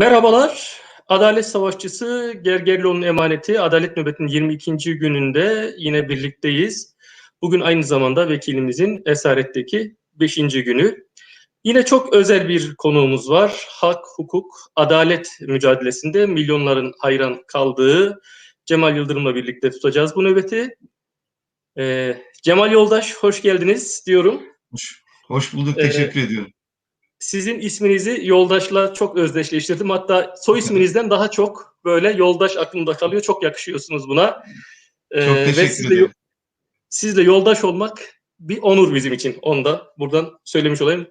Merhabalar. Adalet Savaşçısı Gergerlioğlu'nun emaneti Adalet Nöbeti'nin 22. gününde yine birlikteyiz. Bugün aynı zamanda vekilimizin esaretteki 5. günü. Yine çok özel bir konuğumuz var. Hak, hukuk, adalet mücadelesinde milyonların hayran kaldığı Cemal Yıldırım'la birlikte tutacağız bu nöbeti. Ee, Cemal Yoldaş hoş geldiniz diyorum. Hoş, hoş bulduk, Ee, teşekkür ediyorum. Sizin isminizi Yoldaş'la çok özdeşleştirdim. Hatta soy isminizden daha çok böyle Yoldaş aklımda kalıyor. Çok yakışıyorsunuz buna. Ee, Çok ve teşekkür sizle, ederim. sizle Yoldaş olmak bir onur bizim için. Onu da buradan söylemiş olayım.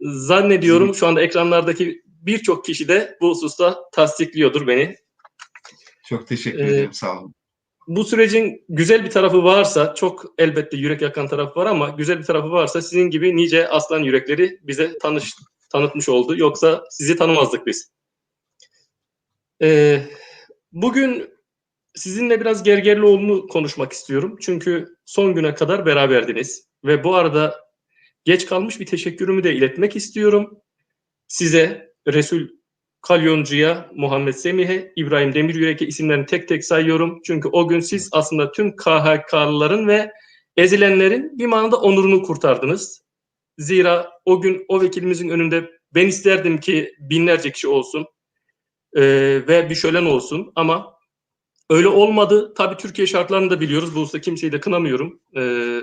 Zannediyorum şu anda ekranlardaki birçok kişi de bu hususta tasdikliyordur beni. Çok teşekkür Ee, ederim, sağ olun. Bu sürecin güzel bir tarafı varsa, çok elbette yürek yakan tarafı var ama güzel bir tarafı varsa sizin gibi nice aslan yürekleri bize tanış, tanıtmış oldu. Yoksa sizi tanımazdık biz. Ee, bugün sizinle biraz Gergerlioğlu'nu konuşmak istiyorum. Çünkü son güne kadar beraberdiniz. Ve bu arada geç kalmış bir teşekkürümü de iletmek istiyorum. Size, Resul Kalyoncu'ya, Muhammed Semih'e, İbrahim Demiryürek'e isimlerini tek tek sayıyorum. Çünkü o gün siz aslında tüm KHK'lıların ve ezilenlerin bir manada onurunu kurtardınız. Zira o gün o vekilimizin önünde ben isterdim ki binlerce kişi olsun eee, ve bir şölen olsun ama öyle olmadı. Tabii Türkiye şartlarını da biliyoruz. Bu hususta kimseyi de kınamıyorum. Eee,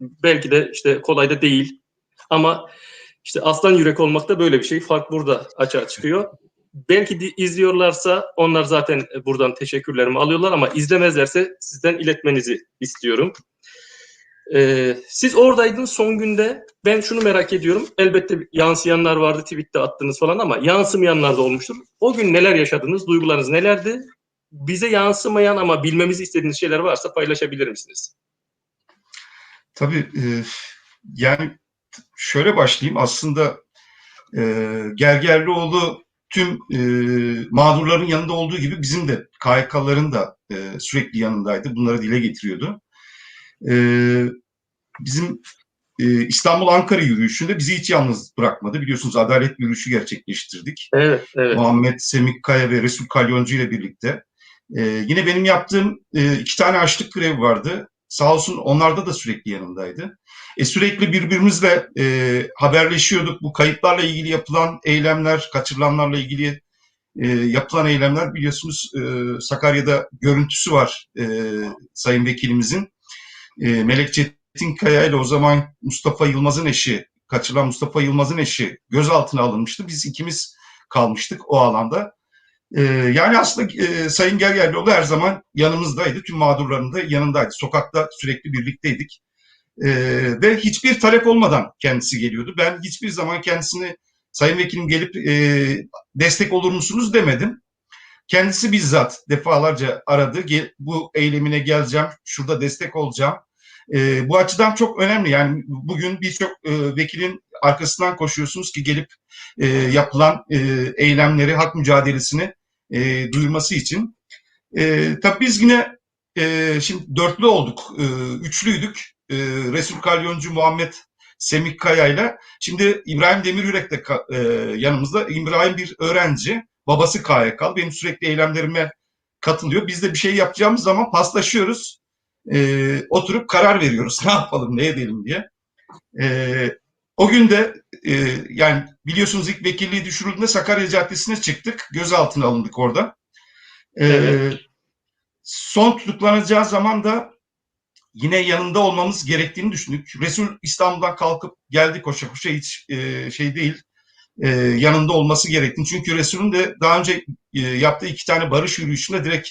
belki de işte kolay da değil. Ama işte aslan yürek olmak da böyle bir şey. Fark burada açığa çıkıyor. Belki izliyorlarsa onlar zaten buradan teşekkürlerimi alıyorlar ama izlemezlerse sizden iletmenizi istiyorum. Ee, siz oradaydınız son günde. Ben şunu merak ediyorum. Elbette yansıyanlar vardı, tweette attınız falan ama yansımayanlar da olmuştur. O gün neler yaşadınız? Duygularınız nelerdi? Bize yansımayan ama bilmemizi istediğiniz şeyler varsa paylaşabilir misiniz? Tabii, e, yani şöyle başlayayım. Aslında e, Gergerlioğlu tüm e, mağdurların yanında olduğu gibi bizim de KHK'ların da e, sürekli yanındaydı. Bunları dile getiriyordu. E, bizim e, İstanbul-Ankara yürüyüşünde bizi hiç yalnız bırakmadı. Biliyorsunuz adalet yürüyüşü gerçekleştirdik. Evet, evet. Muhammed Semih Kaya ve Resul Kalyoncu ile birlikte. Ee, yine benim yaptığım e, iki tane açlık grevi vardı. Sağ olsun onlarda da sürekli yanımdaydı. E, sürekli birbirimizle e, haberleşiyorduk. Bu kayıplarla ilgili yapılan eylemler, kaçırılanlarla ilgili e, yapılan eylemler biliyorsunuz e, Sakarya'da görüntüsü var e, Sayın Vekilimizin. E, Melek Çetinkaya ile o zaman Mustafa Yılmaz'ın eşi, kaçırılan Mustafa Yılmaz'ın eşi gözaltına alınmıştı. Biz ikimiz kalmıştık o alanda. Ee, yani aslında e, Sayın Gergerlioğlu her zaman yanımızdaydı. Tüm mağdurların da yanındaydı. Sokakta sürekli birlikteydik. Ee, ve hiçbir talep olmadan kendisi geliyordu. Ben hiçbir zaman kendisini Sayın Vekilim gelip e, destek olur musunuz demedim. Kendisi bizzat defalarca aradı. Gel, bu eylemine geleceğim, şurada destek olacağım. E, bu açıdan çok önemli. Yani bugün birçok e, vekilin arkasından koşuyorsunuz ki gelip e, yapılan e, eylemleri, hak mücadelesini e, duyurması için. E, tabii biz yine e, şimdi dörtlü olduk, e, üçlüydük. E, Resul Kalyoncu, Muhammed Semih Kaya ile. Şimdi İbrahim Demiryürek de e, yanımızda. İbrahim bir öğrenci, babası KYK'lı. Benim sürekli eylemlerime katılıyor. Biz de bir şey yapacağımız zaman paslaşıyoruz. E, oturup karar veriyoruz. Ne yapalım, ne edelim diye. E, o gün de e, yani biliyorsunuz ilk vekilliği düşürüldüğünde Sakarya Caddesi'ne çıktık. Gözaltına alındık orada. E, Evet. Son tutuklanacağı zaman da yine yanında olmamız gerektiğini düşündük. Resul İstanbul'dan kalkıp geldi koşa koşa hiç e, şey değil. e, yanında olması gerektiğini. Çünkü Resul'ün de daha önce e, yaptığı iki tane barış yürüyüşünde direkt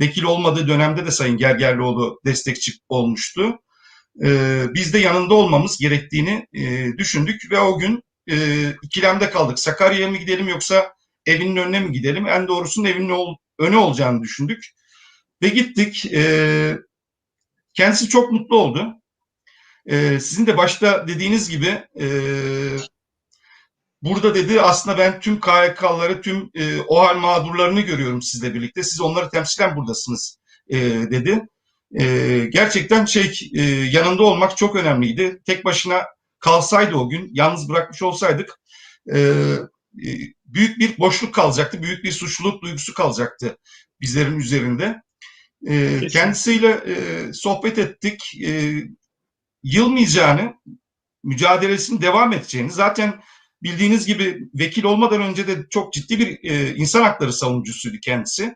vekil olmadığı dönemde de Sayın Gergerlioğlu destekçi olmuştu. E, biz de yanında olmamız gerektiğini e, düşündük ve o gün e, ikilemde kaldık. Sakarya'ya mı gidelim yoksa evinin önüne mi gidelim? En doğrusunun evinin ol, önü olacağını düşündük. Ve gittik. E, kendisi çok mutlu oldu. E, sizin de başta dediğiniz gibi e, burada dedi aslında ben tüm KYK'ları, tüm e, OHAL mağdurlarını görüyorum sizle birlikte. Siz onları temsilen buradasınız e, dedi. E, gerçekten şey e, yanında olmak çok önemliydi. Tek başına kalsaydı o gün, yalnız bırakmış olsaydık e, e, büyük bir boşluk kalacaktı, büyük bir suçluluk duygusu kalacaktı bizlerin üzerinde. E, kendisiyle e, sohbet ettik. E, yılmayacağını, mücadelesinin devam edeceğini, zaten bildiğiniz gibi vekil olmadan önce de çok ciddi bir e, insan hakları savunucusuydu kendisi.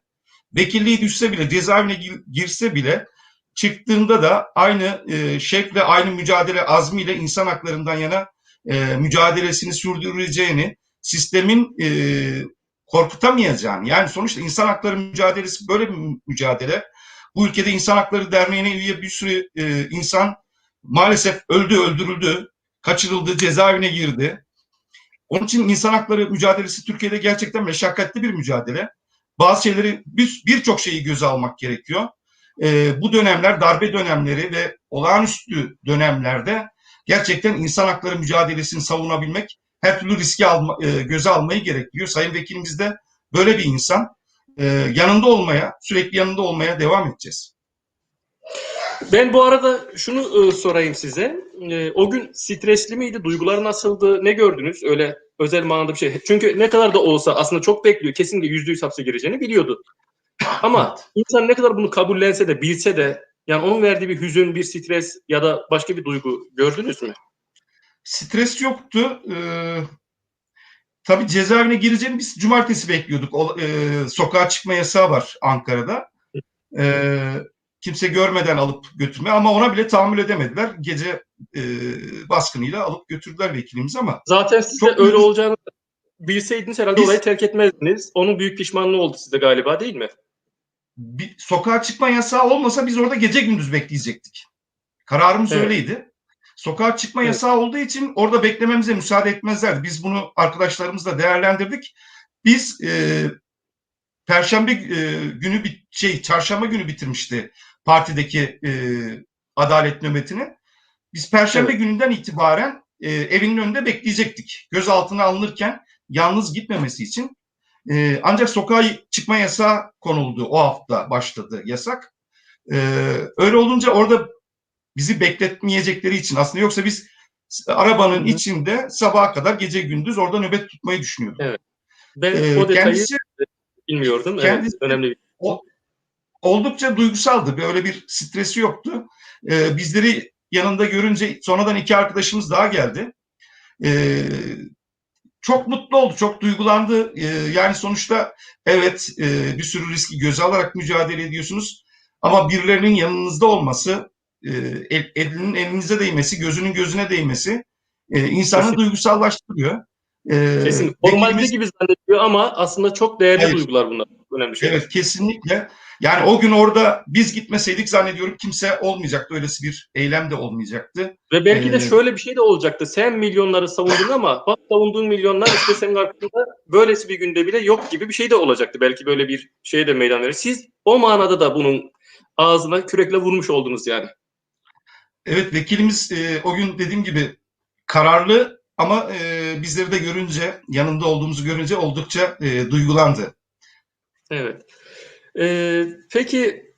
Vekilliği düşse bile, cezaevine gir- girse bile çıktığında da aynı e, şekle, aynı mücadele azmiyle insan haklarından yana e, mücadelesini sürdüreceğini, sistemin e, korkutamayacağını, yani sonuçta insan hakları mücadelesi böyle bir mü- mücadele. Bu ülkede İnsan Hakları Derneği'ne üye bir sürü e, insan maalesef öldü, öldürüldü, kaçırıldı, cezaevine girdi. Onun için insan hakları mücadelesi Türkiye'de gerçekten meşakkatli bir mücadele. Bazı şeyleri, bir- birçok şeyi göze almak gerekiyor. Ee, bu dönemler, darbe dönemleri ve olağanüstü dönemlerde gerçekten insan hakları mücadelesini savunabilmek her türlü riski alma, e, göze almayı gerektiriyor. Sayın Vekilimiz de böyle bir insan. Ee, yanında olmaya, sürekli yanında olmaya devam edeceğiz. Ben bu arada şunu e, sorayım size. E, o gün stresli miydi? Duygular nasıldı? Ne gördünüz? Öyle özel manada bir şey. Çünkü ne kadar da olsa aslında çok bekliyor. Kesinlikle yüzde yüz hapse gireceğini biliyordu. Ama insan ne kadar bunu kabullense de bilse de yani onun verdiği bir hüzün, bir stres ya da başka bir duygu gördünüz mü? Stres yoktu. Ee, tabii cezaevine gireceğini biz cumartesi bekliyorduk. O, e, sokağa çıkma yasağı var Ankara'da. Ee, kimse görmeden alıp götürme ama ona bile tahammül edemediler. Gece e, baskınıyla alıp götürdüler vekilimizi ama Zaten siz de Çok öyle büyük- olacağını bilseydiniz herhalde Biz- olayı terk etmezdiniz. Onun büyük pişmanlığı oldu size galiba değil mi? bir, sokağa çıkma yasağı olmasa biz orada gece gündüz bekleyecektik. Kararımız Evet. öyleydi. Sokağa çıkma Evet. yasağı olduğu için orada beklememize müsaade etmezlerdi. Biz bunu arkadaşlarımızla değerlendirdik. Biz e, Perşembe e, günü bir şey, Çarşamba günü bitirmişti partideki e, adalet nöbetini. Biz Perşembe Evet. gününden itibaren e, evinin önünde bekleyecektik. Gözaltına alınırken yalnız gitmemesi için. E, ancak sokağa çıkma yasağı konuldu. O hafta başladı yasak. E, öyle olunca orada bizi bekletmeyecekleri için aslında yoksa biz arabanın Hı hı. içinde sabaha kadar gece gündüz orada nöbet tutmayı düşünüyorduk. Ben E, o detayı kendisi bilmiyordum. kendisi- evet, önemli bir oldukça duygusaldı. Böyle bir stresi yoktu. Ee, bizleri yanında görünce sonradan iki arkadaşımız daha geldi. Ee, çok mutlu oldu, çok duygulandı. Ee, yani sonuçta evet e, bir sürü riski göze alarak mücadele ediyorsunuz. Ama birilerinin yanınızda olması, e, el, elinin elinize değmesi, gözünün gözüne değmesi e, insanı Kesin. duygusallaştırıyor. Ee, Kesin. Formalite vekilimiz- gibi zannediyor ama aslında çok değerli Hayır. duygular bunlar. Önemli şey. Evet kesinlikle. Yani o gün orada biz gitmeseydik zannediyorum kimse olmayacaktı. Öylesi bir eylem de olmayacaktı. Ve belki de Ee, şöyle bir şey de olacaktı. Sen milyonları savundun ama bak savunduğun milyonlar işte senin arkasında böylesi bir günde bile yok gibi bir şey de olacaktı. Belki böyle bir şeye de meydan verir. Siz o manada da bunun ağzına kürekle vurmuş oldunuz yani. Evet vekilimiz e, o gün dediğim gibi kararlı ama e, bizleri de görünce, yanında olduğumuzu görünce oldukça e, duygulandı. Evet. Ee, peki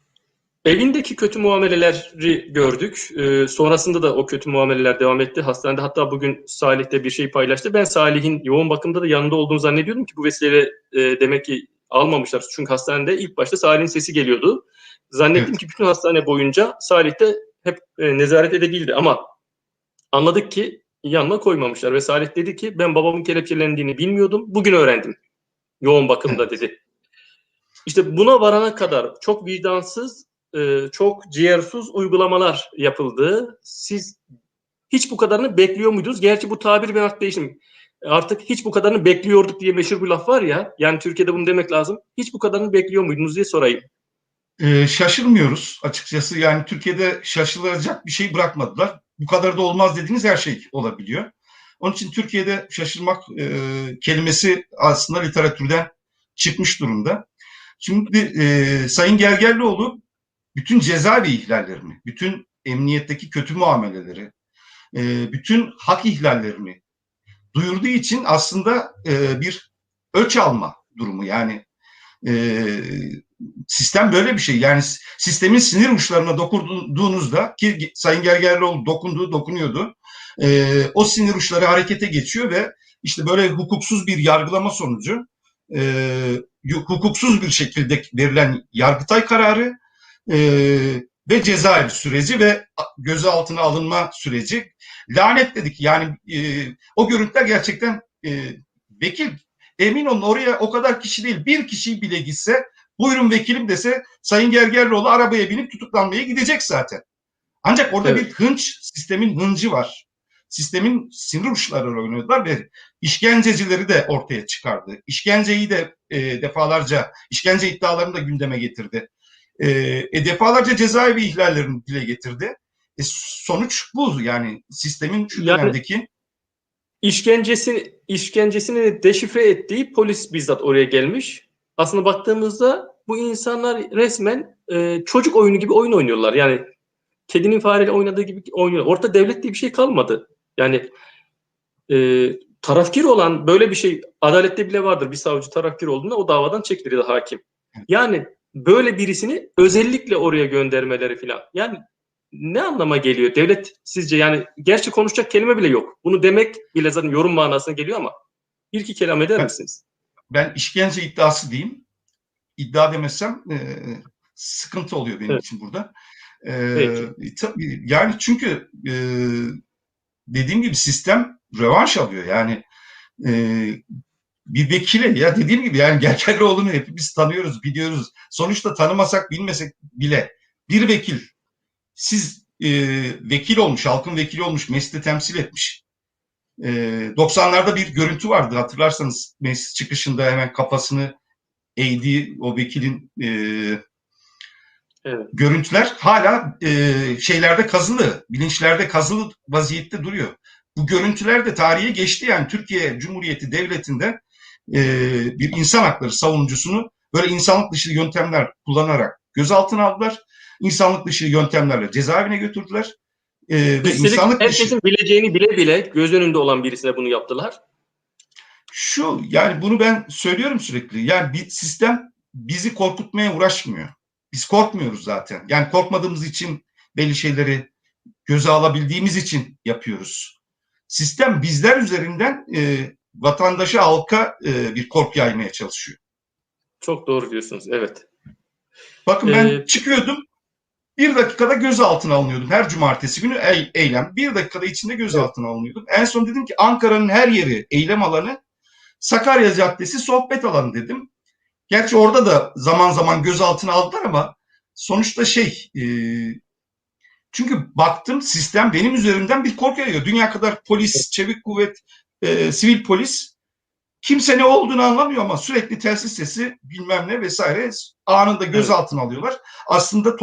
evindeki kötü muameleleri gördük. Ee, sonrasında da o kötü muameleler devam etti. Hastanede hatta bugün Salih de bir şey paylaştı. Ben Salih'in yoğun bakımda da yanında olduğunu zannediyordum ki bu vesileyle e, demek ki almamışlar. Çünkü hastanede ilk başta Salih'in sesi geliyordu. Zannettim Evet. ki bütün hastane boyunca Salih de hep e, nezaret edebildi ama anladık ki yanına koymamışlar ve Salih dedi ki ben babamın kelepçelendiğini bilmiyordum. Bugün öğrendim. Yoğun bakımda dedi. İşte buna varana kadar çok vicdansız, e, çok ciğersiz uygulamalar yapıldı. Siz hiç bu kadarını bekliyor muydunuz? Gerçi bu tabir ben artık değiştim. Artık hiç bu kadarını bekliyorduk diye meşhur bir laf var ya. Yani Türkiye'de bunu demek lazım. Hiç bu kadarını bekliyor muydunuz diye sorayım. E, şaşırmıyoruz açıkçası. Yani Türkiye'de şaşılacak bir şey bırakmadılar. Bu kadar da olmaz dediğiniz her şey olabiliyor. Onun için Türkiye'de şaşırmak e, kelimesi aslında literatürden çıkmış durumda. Şimdi e, Sayın Gergerlioğlu bütün cezaevi ihlallerini, bütün emniyetteki kötü muameleleri, e, bütün hak ihlallerini duyurduğu için aslında e, bir ölç alma durumu yani e, sistem böyle bir şey. Yani sistemin sinir uçlarına dokunduğunuzda ki Sayın Gergerlioğlu dokundu, dokunuyordu. e, o sinir uçları harekete geçiyor ve işte böyle hukuksuz bir yargılama sonucu e, hukuksuz bir şekilde verilen yargıtay kararı e, ve cezaevi süreci ve gözaltına alınma süreci lanetledik. Yani e, o görüntüler gerçekten e, vekil emin olun oraya o kadar kişi değil bir kişi bile gitse buyurun vekilim dese Sayın Gergerlioğlu arabaya binip tutuklanmaya gidecek zaten. Ancak orada Evet. bir hınç, sistemin hıncı var. Sistemin sinir uçları oynuyorlar ve işkencecileri de ortaya çıkardı. İşkenceyi de e, defalarca, işkence iddialarını da gündeme getirdi. E, e, defalarca cezaevi ihlallerini dile getirdi. E, sonuç bu yani sistemin şu Yani- dönemdeki işkencesini işkencesini deşifre ettiği polis bizzat oraya gelmiş. Aslında baktığımızda bu insanlar resmen e, çocuk oyunu gibi oyun oynuyorlar. Yani kedinin fareyle oynadığı gibi oynuyor. Ortada devlet diye bir şey kalmadı. Yani e, tarafkir olan böyle bir şey adalette bile vardır. Bir savcı tarafkir olduğunda o davadan çekilir hakim. Yani böyle birisini özellikle oraya göndermeleri falan. Yani ne anlama geliyor? Devlet sizce yani gerçi konuşacak kelime bile yok. Bunu demek bile zaten yorum manasına geliyor ama bir iki kelam eder misiniz? Ben işkence iddiası diyeyim. İddia demesem e, sıkıntı oluyor benim Evet. için burada. E, tabii, yani çünkü e, dediğim gibi sistem rövanş alıyor. Yani e, bir vekile ya dediğim gibi yani Gergerlioğlu'nu hepimiz tanıyoruz, biliyoruz. Sonuçta tanımasak, bilmesek bile bir vekil siz e, vekil olmuş, halkın vekili olmuş, mecliste temsil etmiş. E, 90'larda bir görüntü vardı hatırlarsanız meclis çıkışında hemen kafasını eğdiği o vekilin e, Evet. görüntüler hala e, şeylerde kazılı, bilinçlerde kazılı vaziyette duruyor. Bu görüntüler de tarihe geçti yani Türkiye Cumhuriyeti Devleti'nde e, bir insan hakları savunucusunu böyle insanlık dışı yöntemler kullanarak gözaltına aldılar. İnsanlık dışı yöntemlerle cezaevine götürdüler. E, ve Üstelik insanlık dışı herkesin bileceğini bile bile göz önünde olan birisine bunu yaptılar. şu yani bunu ben söylüyorum sürekli. Yani bir sistem bizi korkutmaya uğraşmıyor. Biz korkmuyoruz zaten. Yani korkmadığımız için belli şeyleri göze alabildiğimiz için yapıyoruz. Sistem bizler üzerinden e, vatandaşa, halka e, bir korku yaymaya çalışıyor. Çok doğru diyorsunuz. Evet. Bakın ben Ee, çıkıyordum. Bir dakikada gözaltına alınıyordum. Her cumartesi günü ey- eylem. Bir dakikada içinde gözaltına alınıyordum. En son dedim ki Ankara'nın her yeri eylem alanı. Sakarya Caddesi sohbet alanı dedim. Gerçi orada da zaman zaman gözaltına aldılar ama sonuçta şey e, çünkü baktım sistem benim üzerimden bir korku yayıyor. Dünya kadar polis, çevik kuvvet, e, sivil polis kimse ne olduğunu anlamıyor ama sürekli telsiz sesi bilmem ne vesaire anında gözaltına alıyorlar. Aslında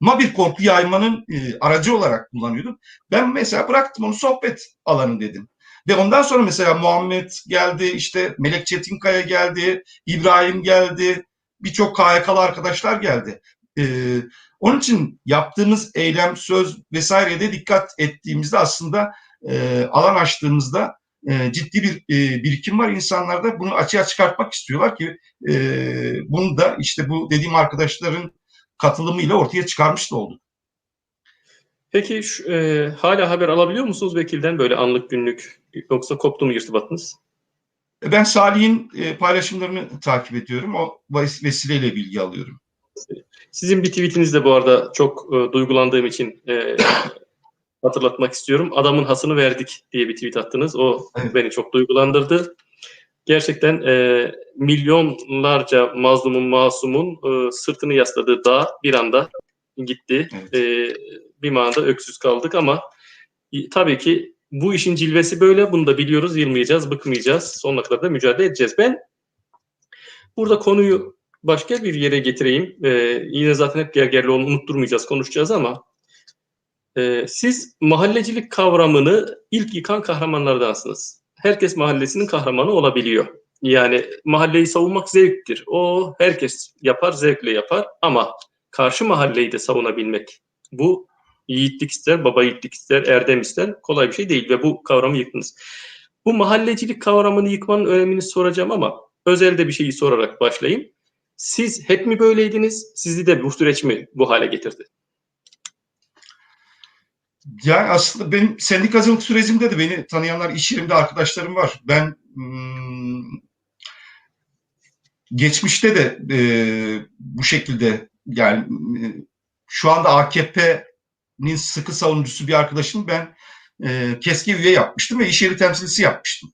topluma bir korku yaymanın e, aracı olarak kullanıyordum. Ben mesela bıraktım onu sohbet alanı dedim. Ve ondan sonra mesela Muhammed geldi, işte Melek Çetinkaya geldi, İbrahim geldi, birçok KYK'lı arkadaşlar geldi. Ee, onun için yaptığımız eylem, söz vesaireye de dikkat ettiğimizde aslında e, alan açtığımızda e, ciddi bir e, birikim var insanlarda. Bunu açığa çıkartmak istiyorlar ki e, bunu da işte bu dediğim arkadaşların katılımıyla ortaya çıkarmış da olduk. Peki şu, e, hala haber alabiliyor musunuz vekilden böyle anlık günlük yoksa koptu mu irtibatınız? Ben Salih'in e, paylaşımlarını takip ediyorum. O ves- vesileyle bilgi alıyorum. Sizin bir tweetiniz de bu arada çok e, duygulandığım için e, hatırlatmak istiyorum. Adamın hasını verdik diye bir tweet attınız. O Evet. beni çok duygulandırdı. Gerçekten e, milyonlarca mazlumun, masumun e, sırtını yasladığı dağ bir anda gitti. Evet. E, bir anda öksüz kaldık ama e, tabii ki bu işin cilvesi böyle. Bunu da biliyoruz. Yılmayacağız, bıkmayacağız. Sonuna kadar da mücadele edeceğiz. Ben burada konuyu başka bir yere getireyim. E, yine zaten hep Gergerlioğlu'nu unutturmayacağız, konuşacağız ama e, siz mahallecilik kavramını ilk yıkan kahramanlardansınız. Herkes mahallesinin kahramanı olabiliyor. Yani mahalleyi savunmak zevktir. O herkes yapar, zevkle yapar ama karşı mahalleyi de savunabilmek bu yiğitlik ister, baba yiğitlik ister, erdem ister. Kolay bir şey değil ve bu kavramı yıktınız. Bu mahallecilik kavramını yıkmanın önemini soracağım ama özelde bir şeyi sorarak başlayayım. Siz hep mi böyleydiniz? Sizi de bu süreç mi bu hale getirdi? Yani aslında benim sendikacılık sürecimde de beni tanıyanlar, iş yerimde arkadaşlarım var. Ben hmm, geçmişte de e, bu şekilde yani e, şu anda AKP'nin sıkı savunucusu bir arkadaşım ben e, keski üye yapmıştım ve iş yeri temsilcisi yapmıştım.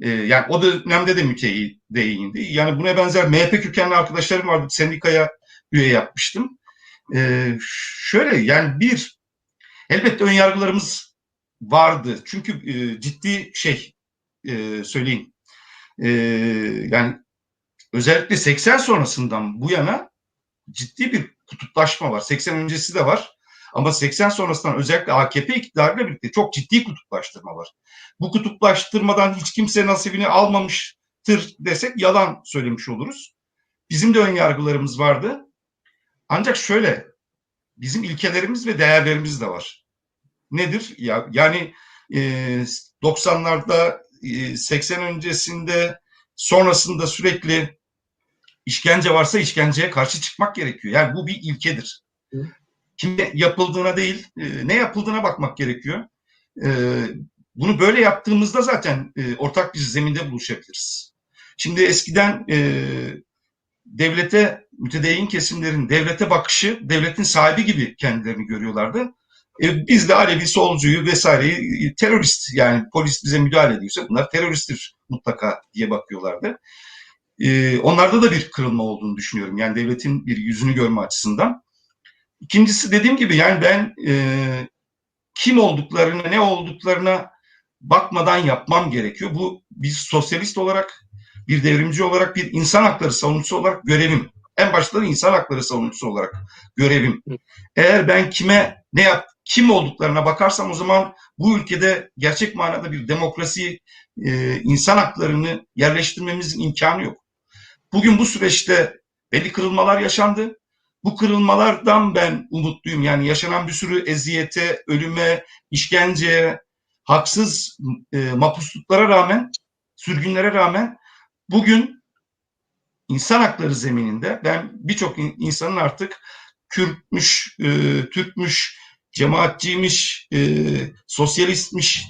E, yani o dönemde de müteahhideyindi. Yani buna benzer MHP kökenli arkadaşlarım vardı. Sendikaya üye yapmıştım. E, şöyle yani bir elbette ön yargılarımız vardı. Çünkü e, ciddi şey e, söyleyeyim. E, yani özellikle 80 sonrasından bu yana ciddi bir kutuplaşma var. 80 öncesi de var. Ama 80 sonrasından özellikle AKP iktidarıyla birlikte çok ciddi kutuplaştırma var. Bu kutuplaştırmadan hiç kimse nasibini almamıştır desek yalan söylemiş oluruz. Bizim de ön yargılarımız vardı. Ancak şöyle bizim ilkelerimiz ve değerlerimiz de var. Nedir? Ya yani e, 90'larda e, 80 öncesinde sonrasında sürekli işkence varsa işkenceye karşı çıkmak gerekiyor. Yani bu bir ilkedir. Hı. Kime yapıldığına değil, e, ne yapıldığına bakmak gerekiyor. E, bunu böyle yaptığımızda zaten e, ortak bir zeminde buluşabiliriz. Şimdi eskiden e, devlete, mütedeyyin kesimlerin devlete bakışı, devletin sahibi gibi kendilerini görüyorlardı. E, biz de Alevi, solcuyu vesaireyi e, terörist yani polis bize müdahale ediyorsa bunlar teröristtir mutlaka diye bakıyorlardı. E, onlarda da bir kırılma olduğunu düşünüyorum. Yani devletin bir yüzünü görme açısından. İkincisi dediğim gibi yani ben e, kim olduklarını, ne olduklarına bakmadan yapmam gerekiyor. Bu bir sosyalist olarak, bir devrimci olarak, bir insan hakları savunucusu olarak görevim. En başta da insan hakları savunucusu olarak görevim. Eğer ben kime ne yap, kim olduklarına bakarsam o zaman bu ülkede gerçek manada bir demokrasi, e, insan haklarını yerleştirmemizin imkanı yok. Bugün bu süreçte belli kırılmalar yaşandı. Bu kırılmalardan ben umutluyum. Yani yaşanan bir sürü eziyete, ölüme, işkenceye, haksız e, mapusluklara rağmen, sürgünlere rağmen bugün insan hakları zemininde ben birçok insanın artık Kürtmüş, e, Türkmüş, cemaatçiymiş, e, sosyalistmiş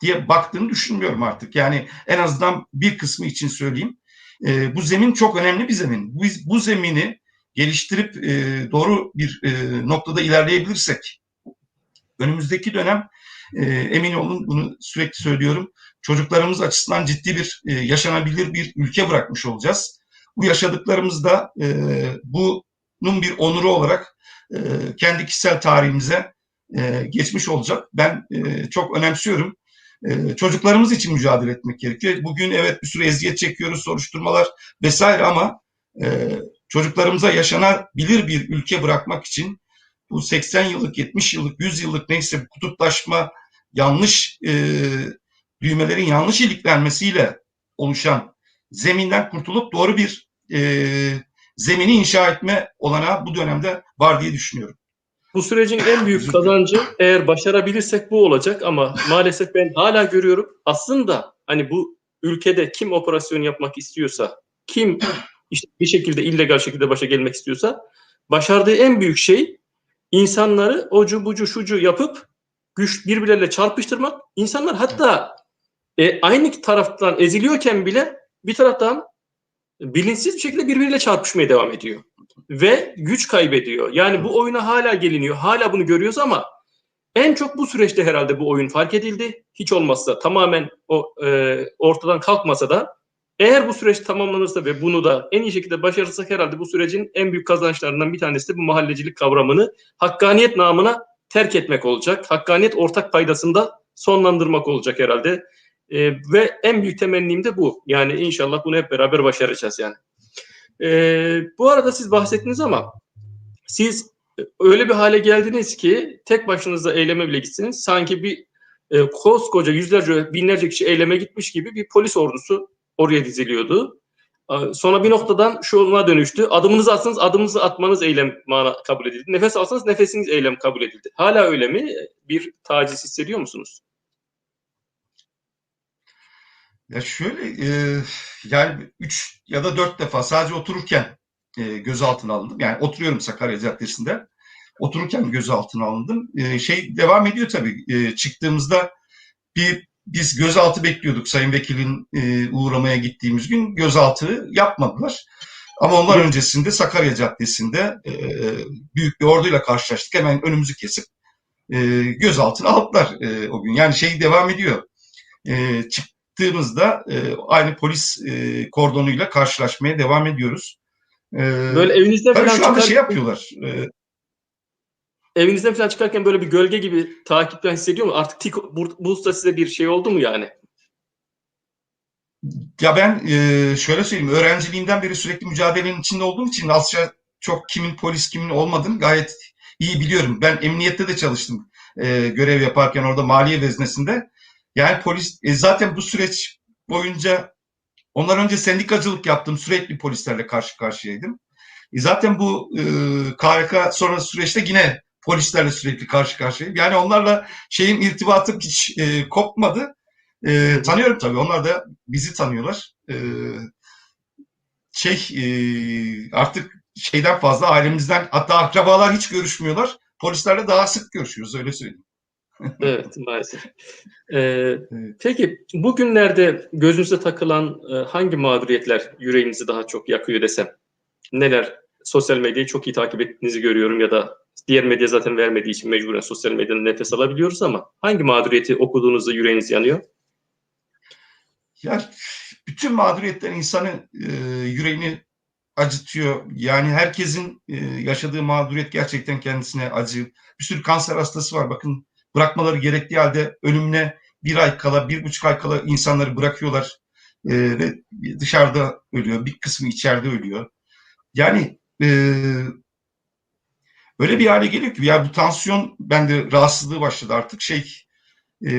diye baktığını düşünmüyorum artık. Yani en azından bir kısmı için söyleyeyim. E, bu zemin çok önemli bir zemin. Biz bu zemini geliştirip e, doğru bir e, noktada ilerleyebilirsek önümüzdeki dönem e, emin olun bunu sürekli söylüyorum çocuklarımız açısından ciddi bir e, yaşanabilir bir ülke bırakmış olacağız. Bu yaşadıklarımızda e, bunun bir onuru olarak e, kendi kişisel tarihimize e, geçmiş olacak. Ben e, çok önemsiyorum. E, çocuklarımız için mücadele etmek gerekiyor. Bugün evet bir sürü eziyet çekiyoruz, soruşturmalar vesaire ama e, çocuklarımıza yaşanabilir bir ülke bırakmak için bu 80 yıllık, 70 yıllık, 100 yıllık neyse kutuplaşma, yanlış e, düğmelerin yanlış iliklenmesiyle oluşan zeminden kurtulup doğru bir e, zemini inşa etme olanağı bu dönemde var diye düşünüyorum. Bu sürecin en büyük kazancı eğer başarabilirsek bu olacak ama maalesef ben hala görüyorum. Aslında hani bu ülkede kim operasyon yapmak istiyorsa, kim işte bir şekilde illegal şekilde başa gelmek istiyorsa başardığı en büyük şey insanları ocu bucu şucu yapıp güç birbirleriyle çarpıştırmak. İnsanlar hatta e, aynı taraftan eziliyorken bile bir taraftan bilinçsiz bir şekilde birbiriyle çarpışmaya devam ediyor. Ve güç kaybediyor. Yani bu oyuna hala geliniyor. Hala bunu görüyoruz ama en çok bu süreçte herhalde bu oyun fark edildi. Hiç olmazsa tamamen o e, ortadan kalkmasa da eğer bu süreç tamamlanırsa ve bunu da en iyi şekilde başarırsak herhalde bu sürecin en büyük kazançlarından bir tanesi de bu mahallecilik kavramını hakkaniyet namına terk etmek olacak. Hakkaniyet ortak paydasında sonlandırmak olacak herhalde. E, ve en büyük temennim de bu. Yani inşallah bunu hep beraber başaracağız yani. E, bu arada siz bahsettiniz ama siz öyle bir hale geldiniz ki tek başınıza eyleme bile gitsiniz. Sanki bir e, koskoca yüzlerce binlerce kişi eyleme gitmiş gibi bir polis ordusu oraya diziliyordu. Sonra bir noktadan şuna dönüştü. Adımınızı atsanız adımınızı atmanız eylem kabul edildi. Nefes alsanız nefesiniz eylem kabul edildi. Hala öyle mi? Bir taciz hissediyor musunuz? Ya şöyle e, yani üç ya da dört defa sadece otururken e, gözaltına alındım. Yani oturuyorum Sakarya Caddesi'nde. otururken gözaltına alındım. E, şey devam ediyor tabii. E, çıktığımızda bir biz gözaltı bekliyorduk Sayın Vekil'in e, uğramaya gittiğimiz gün. Gözaltı yapmadılar. Ama ondan öncesinde Sakarya Caddesi'nde e, büyük bir orduyla karşılaştık. Hemen önümüzü kesip e, gözaltına aldılar e, o gün. Yani şey devam ediyor. E, çıktığımızda e, aynı polis e, kordonuyla karşılaşmaya devam ediyoruz. E, Böyle evinizden tabii falan şu anda çıkar, şey yapıyorlar. E, evinizden falan çıkarken böyle bir gölge gibi takipten hissediyor mu? Artık tik, bu, usta size bir şey oldu mu yani? Ya ben e, şöyle söyleyeyim, öğrenciliğimden beri sürekli mücadelenin içinde olduğum için Asya çok kimin polis kimin olmadığını gayet iyi biliyorum. Ben emniyette de çalıştım e, görev yaparken orada maliye veznesinde. Yani polis e, zaten bu süreç boyunca ondan önce sendikacılık yaptım. Sürekli polislerle karşı karşıyaydım. E, zaten bu e, KHK sonrası süreçte yine polislerle sürekli karşı karşıyayım. Yani onlarla şeyin irtibatım hiç e, kopmadı. E, tanıyorum tabii. Onlar da bizi tanıyorlar. E, şey e, artık şeyden fazla ailemizden hatta akrabalar hiç görüşmüyorlar. Polislerle daha sık görüşüyoruz öyle söyleyeyim. Evet maalesef. Ee, peki bugünlerde gözünüze takılan e, hangi mağduriyetler yüreğinizi daha çok yakıyor desem? Neler? Sosyal medyayı çok iyi takip ettiğinizi görüyorum ya da diğer medya zaten vermediği için mecburen sosyal medyadan nefes alabiliyoruz ama hangi mağduriyeti okuduğunuzda yüreğiniz yanıyor? Ya bütün mağduriyetler insanı e, yüreğini acıtıyor. Yani herkesin e, yaşadığı mağduriyet gerçekten kendisine acı. Bir sürü kanser hastası var. Bakın bırakmaları gerektiği halde ölümüne bir ay kala, bir buçuk ay kala insanları bırakıyorlar. E, ve dışarıda ölüyor. Bir kısmı içeride ölüyor. Yani e, öyle bir hale geliyor ki ya bu tansiyon bende rahatsızlığı başladı artık şey e,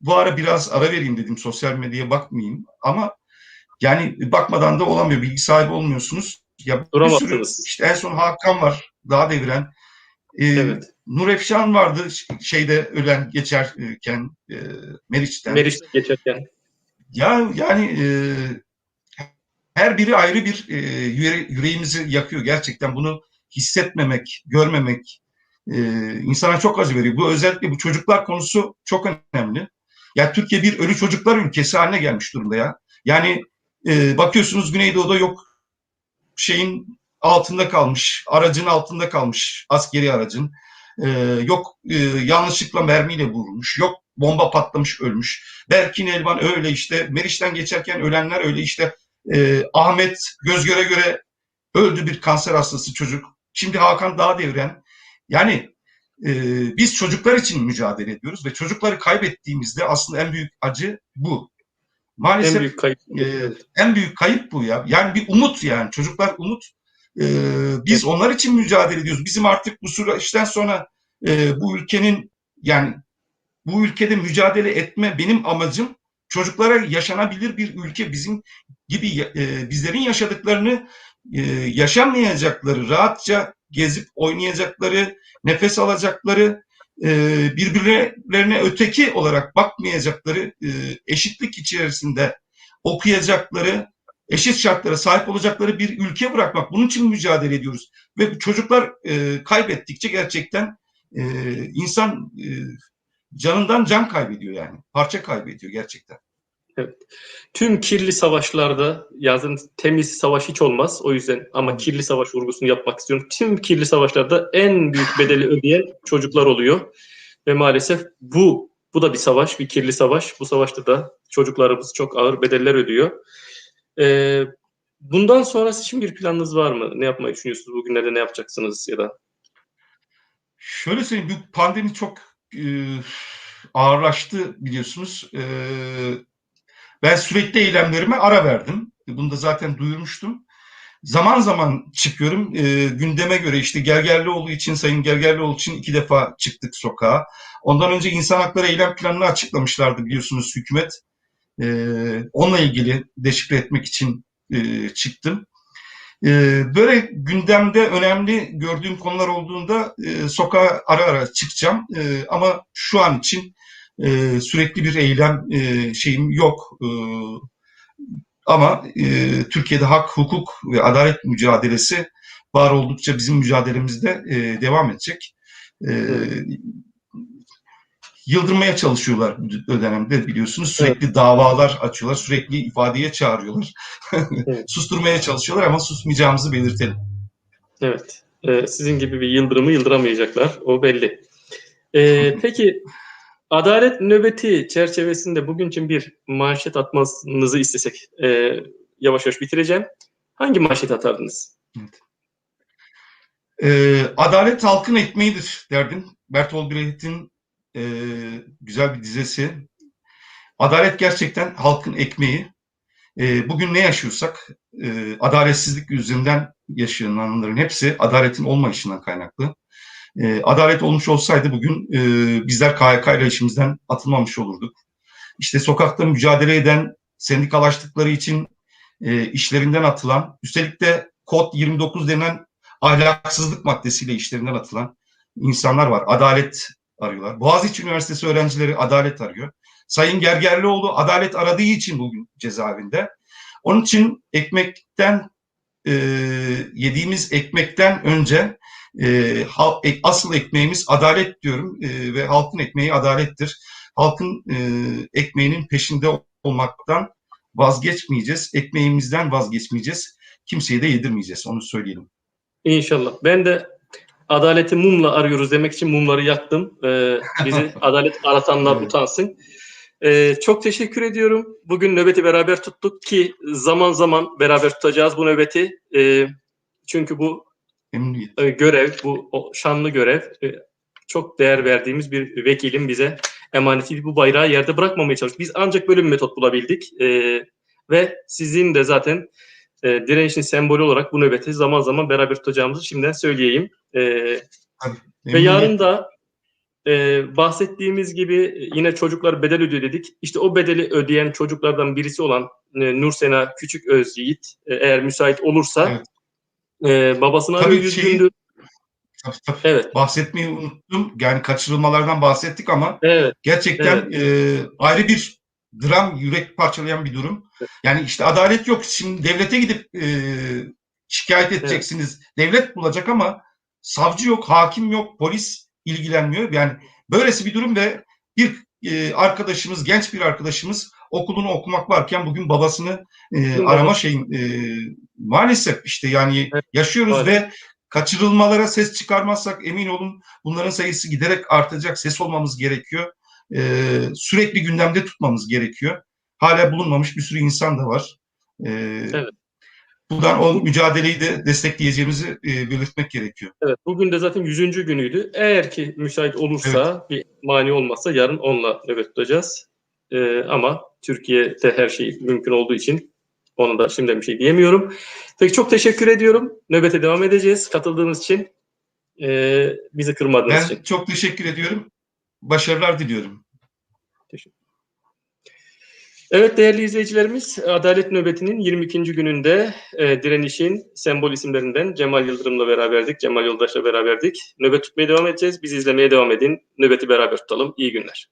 bu ara biraz ara vereyim dedim sosyal medyaya bakmayayım ama yani bakmadan da olamıyor bilgi sahibi olmuyorsunuz. Ya bir sürü işte en son Hakan var daha deviren. Ee, Evet. Nur Efşan vardı şeyde ölen geçerken e, Meriç'ten. Meriç geçerken. Ya yani e, her biri ayrı bir e, yüre- yüreğimizi yakıyor gerçekten bunu hissetmemek, görmemek e, insana çok acı veriyor. Bu özellikle bu çocuklar konusu çok önemli. Ya Türkiye bir ölü çocuklar ülkesi haline gelmiş durumda ya. Yani e, bakıyorsunuz Güneydoğu'da yok şeyin altında kalmış, aracın altında kalmış, askeri aracın. E, yok e, yanlışlıkla mermiyle vurulmuş, yok bomba patlamış ölmüş. Berkin Elvan öyle işte, Meriç'ten geçerken ölenler öyle işte. E, Ahmet göz göre göre öldü bir kanser hastası çocuk. Şimdi Hakan Dağ devren. Yani e, biz çocuklar için mücadele ediyoruz ve çocukları kaybettiğimizde aslında en büyük acı bu. Maalesef En büyük kayıp. e, en büyük kayıp bu ya. Yani bir umut yani. Çocuklar umut. E, biz onlar için mücadele ediyoruz. Bizim artık bu süreçten sonra e, bu ülkenin yani bu ülkede mücadele etme benim amacım çocuklara yaşanabilir bir ülke bizim gibi e, bizlerin yaşadıklarını e, yaşamayacakları, rahatça gezip oynayacakları, nefes alacakları, e, birbirlerine öteki olarak bakmayacakları, e, eşitlik içerisinde okuyacakları, eşit şartlara sahip olacakları bir ülke bırakmak. Bunun için mücadele ediyoruz. Ve çocuklar e, kaybettikçe gerçekten e, insan e, canından can kaybediyor yani. Parça kaybediyor gerçekten. Tüm kirli savaşlarda yazın temiz savaş hiç olmaz. O yüzden ama kirli savaş vurgusunu yapmak istiyorum. Tüm kirli savaşlarda en büyük bedeli ödeyen çocuklar oluyor. Ve maalesef bu bu da bir savaş, bir kirli savaş. Bu savaşta da çocuklarımız çok ağır bedeller ödüyor. Ee, bundan sonrası için bir planınız var mı? Ne yapmayı düşünüyorsunuz? Bugünlerde ne yapacaksınız ya da? Şöyle söyleyeyim, bu pandemi çok e, ağırlaştı biliyorsunuz. E, ben sürekli eylemlerime ara verdim. Bunu da zaten duyurmuştum. Zaman zaman çıkıyorum. E, gündeme göre işte Gergerlioğlu için, Sayın Gergerlioğlu için iki defa çıktık sokağa. Ondan önce insan hakları eylem planını açıklamışlardı biliyorsunuz hükümet. E, onunla ilgili deşifre etmek için e, çıktım. E, böyle gündemde önemli gördüğüm konular olduğunda e, sokağa ara ara çıkacağım. E, ama şu an için e, sürekli bir eylem e, şeyim yok. E, ama e, Türkiye'de hak, hukuk ve adalet mücadelesi var oldukça bizim mücadelemizde e, devam edecek. E, yıldırmaya çalışıyorlar bu dönemde biliyorsunuz. Sürekli davalar açıyorlar, sürekli ifadeye çağırıyorlar. Evet. Susturmaya çalışıyorlar ama susmayacağımızı belirtelim. Evet. Ee, sizin gibi bir yıldırımı yıldıramayacaklar. O belli. Ee, peki adalet nöbeti çerçevesinde bugün için bir manşet atmanızı istesek e, yavaş yavaş bitireceğim. Hangi manşet atardınız? Ee, adalet halkın ekmeğidir derdim. Bertolt Brecht'in e, güzel bir dizesi. Adalet gerçekten halkın ekmeği. E, bugün ne yaşıyorsak e, adaletsizlik yüzünden yaşananların hepsi adaletin olmayışından kaynaklı. E, adalet olmuş olsaydı bugün e, bizler KYK ile işimizden atılmamış olurduk. İşte sokakta mücadele eden, sendikalaştıkları için e, işlerinden atılan, üstelik de kod 29 denen ahlaksızlık maddesiyle işlerinden atılan insanlar var. Adalet arıyorlar. Boğaziçi Üniversitesi öğrencileri adalet arıyor. Sayın Gergerlioğlu adalet aradığı için bugün cezaevinde. Onun için ekmekten e, yediğimiz ekmekten önce e, asıl ekmeğimiz adalet diyorum e, ve halkın ekmeği adalettir. Halkın e, ekmeğinin peşinde olmaktan vazgeçmeyeceğiz. Ekmeğimizden vazgeçmeyeceğiz. Kimseye de yedirmeyeceğiz. Onu söyleyelim. İnşallah. Ben de adaleti mumla arıyoruz demek için mumları yaktım. Ee, bizi adalet aratanlar Evet. utansın. Ee, çok teşekkür ediyorum. Bugün nöbeti beraber tuttuk ki zaman zaman beraber tutacağız bu nöbeti. Ee, çünkü bu e, görev, bu o şanlı görev e, çok değer verdiğimiz bir vekilin bize emaneti bu bayrağı yerde bırakmamaya çalıştık. Biz ancak böyle bir metot bulabildik. Ee, ve sizin de zaten e, direnişin sembolü olarak bu nöbeti zaman zaman beraber tutacağımızı şimdiden söyleyeyim. Ee, ve yarın da e, bahsettiğimiz gibi yine çocuklar bedel ödüyor dedik. İşte o bedeli ödeyen çocuklardan birisi olan e, Nursena Küçük Özyiğit e, eğer müsait olursa e, babasını Tabii arıyor şeyi- üzgündü. Tabii, tabii. Evet, bahsetmeyi unuttum. Yani kaçırılmalardan bahsettik ama evet, gerçekten e, ayrı bir dram, yürek parçalayan bir durum. Yani işte adalet yok. Şimdi devlete gidip e, şikayet edeceksiniz. Devlet bulacak ama savcı yok, hakim yok, polis ilgilenmiyor. Yani böylesi bir durum ve bir e, arkadaşımız, genç bir arkadaşımız okulunu okumak varken bugün babasını e, arama şeyin e, maalesef işte yani Evet, yaşıyoruz maalesef. ve kaçırılmalara ses çıkarmazsak emin olun bunların sayısı giderek artacak. Ses olmamız gerekiyor. Ee, sürekli gündemde tutmamız gerekiyor. Hala bulunmamış bir sürü insan da var. Ee, Evet. Buradan o mücadeleyi de destekleyeceğimizi e, belirtmek gerekiyor. evet. Bugün de zaten 100. günüydü. Eğer ki müsait olursa, bir mani olmazsa yarın onunla nöbet tutacağız. E, ama Türkiye'de her şey mümkün olduğu için onu da şimdiden bir şey diyemiyorum. Peki çok teşekkür ediyorum. Nöbete devam edeceğiz katıldığınız için. E, bizi kırmadığınız için. Ben çok teşekkür ediyorum. Başarılar diliyorum. Evet değerli izleyicilerimiz, Adalet Nöbeti'nin 22. gününde e, direnişin sembol isimlerinden Cemal Yıldırım'la beraberdik, Cemal Yoldaş'la beraberdik. Nöbet tutmaya devam edeceğiz. Bizi izlemeye devam edin. Nöbeti beraber tutalım. İyi günler.